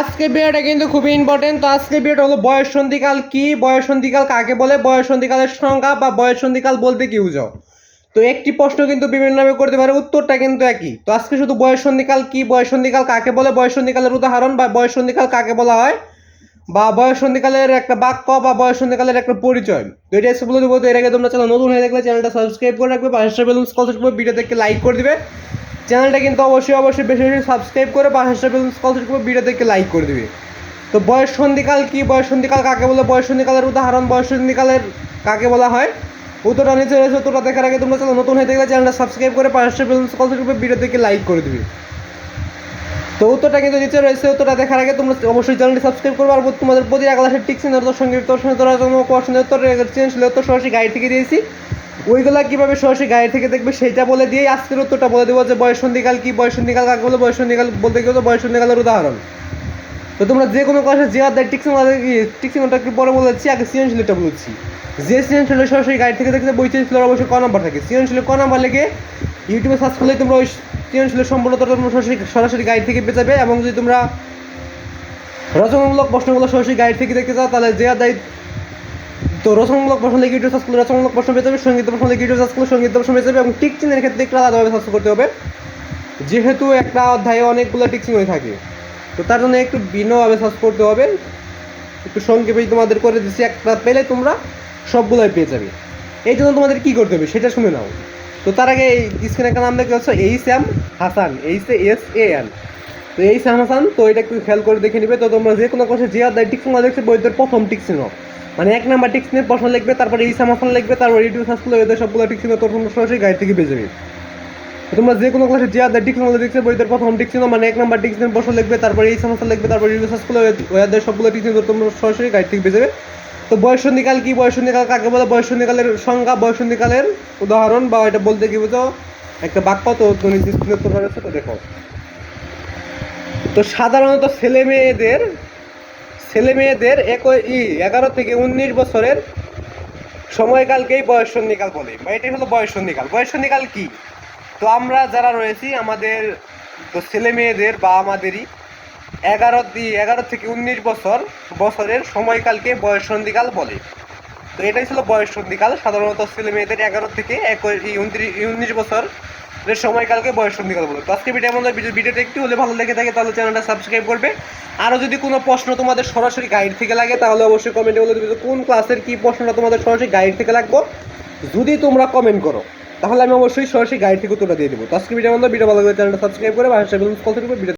আজকে বিয়েটা কিন্তু খুবই ইম্পর্টেন্ট তো আজকে বিয়েটা হলো বয়স সন্ধিকাল কি? বয়স সন্ধিকাল কাকে বলে? বয়স সন্ধিকালের সংজ্ঞা বা বয়স সন্ধিকাল বলতে কি বুঝাও তো একটি প্রশ্ন কিন্তু বিভিন্নভাবে করতে পারে, উত্তরটা কিন্তু একই। তো আজকে শুধু বয়স সন্ধিকাল কি? বয়স সন্ধিকাল কাকে বলে? বয়স সন্ধিকালের উদাহরণ বা বয়স সন্ধিকাল কাকে বলা হয়? বা বয়স সন্ধিকালের একটা বাক্য বা বয়স সন্ধিকালের একটা পরিচয়। তো এটা এসে বলে দেবো। তো এর আগে তোমরা চ্যানেল নতুন হয়ে থাকলে চ্যানেলটা সাবস্ক্রাইব করে রাখবে। পাঁচটা বেলুন স্কলারশিপ ভিডিও দেখে লাইক করে দিবে। চ্যানেলটা কিন্তু অবশ্যই অবশ্যই বেশি বেশি সাবস্ক্রাইব করে বেলুন স্কলারশিপ ভিডিও দেখে লাইক করে দিবে। তো বয়স সন্ধিকাল কি, বয়স সন্ধিকাল কাকে বলে? বয়স সন্ধিকালের উদাহরণ, বয়স সন্ধিকালের কাকে বলা হয়? উত্তরটা নিচে রয়েছে, উত্তরটা দেখার আগে তোমরা চ্যানেল নতুন হয়ে থাকলে চ্যানেলটা সাবস্ক্রাইব করে বেলুন স্কলারশিপ ভিডিও দেখে লাইক করে দিবে। তো উত্তরটা কিন্তু নিচে রয়েছে, উত্তরটা দেখার আগে তোমরা অবশ্যই চ্যানেলটি সাবস্ক্রাইব করবে। আর তোমাদের প্রতি এক ক্লাসের টিক সঙ্গে তোর সঙ্গে তোরা কোনো কোশ্চেনের উত্তর চেঞ্জ উত্তর সরাসরি গাইড থেকে দিয়েছি। ওইগুলা কীভাবে সরাসরি গাইড থেকে দেখবে সেটা বলে দিয়েই আজকের উত্তরটা বলে দেবো যে বয়স সন্ধিকাল কি, বয়স সন্ধিকাল কাকে বলে, বয়স সন্ধিকাল বলতে গেলে বয়স সন্ধিকালের উদাহরণ। তো তোমরা যে কোনো ক্লাসে যে আদায় টিকসিং টিকসিংটা একটু পরে বলেছি আগে সৃজনশীলটা বলছি যে সৃজনশীল সরাসরি গাইড থেকে দেখতে বই সৃজনশীলের অবশ্যই ক নাম্বার থাকে। সৃজনশীলের ক নাম্বার লেগে ইউটিউবে সার্চ করলে তোমরা ওই সৃজনশীলের সম্পূর্ণতা তোমরা সরাসরি সরাসরি গাইড থেকে পেয়ে যাবে। এবং যদি তোমরা রচনামূলক প্রশ্নগুলো সরাসরি গাইড থেকে দেখতে চাও, তাহলে যে আদায় তো রচনামূলক প্রশ্ন লিখে ইউটিউব সার্চ করলে রচনামূলক প্রশ্ন পেয়ে যাবে সংগীত প্রশ্ন লিখে ইউটিউব সার্চ করলে সংগীত প্রশ্ন পেয়ে যাবে এবং টিক চিহ্নের ক্ষেত্রে একটু আলাদাভাবে সার্চ করতে হবে। যেহেতু একটা অধ্যায়ে অনেকগুলো টিকচিং হয়ে থাকে, তো তার জন্য একটু ভিন্নভাবে সার্চ করতে হবে। একটু সংক্ষেপে তোমাদের করে দিচ্ছি একটা পেলে তোমরা সবগুলোই পেয়ে যাবে। এই জন্য তোমাদের কী করতে হবে সেটা শুনে নাও। তো তার আগে এই স্ক্রিনে একটা নাম দেখতে পাচ্ছ, H M Hasan, H A S A N. তো এই এম হাসান, তো এটা একটু খেয়াল করে দেখে নিবে। তো তোমরা যে কোনো কথা যে অধ্যায় টিকচিং দেখছে বইদের প্রথম টিকচিং মানে এক নাম্বার টিকচিংয়ের প্রশ্ন লিখবে, তারপরে এইচ এম হাসান লিখবে, তারপর ইউটিউব সার্চ করলে এদের সবগুলো টিকচিং তোর তোমরা সরাসরি গাইড থেকে পেয়ে যাবে তোমরা যে কোনো ক্লাসে যে আদার টিক্স আমাদের দেখছে বইদের প্রথম টিক্স মানে এক নাম্বার টিক্স প্রশ্ন লিখবে, তারপরে এই সমস্যা লিখবে, তারপরে রিসার্চ করলে ওই আদার সবগুলো টিক্স তোমরা সরাসরি গাইড থেকে পেয়ে যাবে তো বয়সন্ধিকাল কি বয়সন্ধিকাল কাকে বলে? বয়সন্ধিকালের সংজ্ঞা বয়সন্ধিকালের উদাহরণ, বা এটা বলতে কি বুঝো? একটা বাক্য, তো তুমি তো দেখো। তো সাধারণত ছেলে মেয়েদের ছেলে মেয়েদের একই এগারো থেকে উনিশ বছরের সময়কালকেই বয়সন্ধিকাল বলে। বা এটাই হলো বয়সন্ধিকাল বয়সন্ধিকাল কি? তো আমরা যারা রয়েছি, আমাদের তো ছেলে মেয়েদের বা আমাদেরই এগারো দি, এগারো থেকে উনিশ বছর, বছরের সময়কালকে বয়সন্ধিকাল বলে। তো এটাই ছিল বয়সন্ধিকাল সাধারণত ছেলে মেয়েদের এগারো থেকে এক উনত্রিশ, উনিশ বছর এর সময়কালকে বয়সন্ধিকাল বলে। তো আজকে ভিডিও আমাদের ভিডিওটা একটু হলে ভালো লেগে থাকে, তাহলে চ্যানেলটা সাবস্ক্রাইব করবে। আরও যদি কোনো প্রশ্ন তোমাদের সরাসরি গাইড থেকে লাগে, তাহলে অবশ্যই কমেন্টে বলে দেবে কোন ক্লাসের কী প্রশ্নটা তোমাদের সরাসরি গাইড থেকে লাগবো। যদি তোমরা কমেন্ট করো, তাহলে আমি অবশ্যই সরাসরি গাইড থেকে উত্তরটা দিয়ে দেবো। তো আজকে ভিডিও আমাদের ভিডিও ভালো লাগে চ্যানেলটা সাবস্ক্রাইব করে বা ভিডিও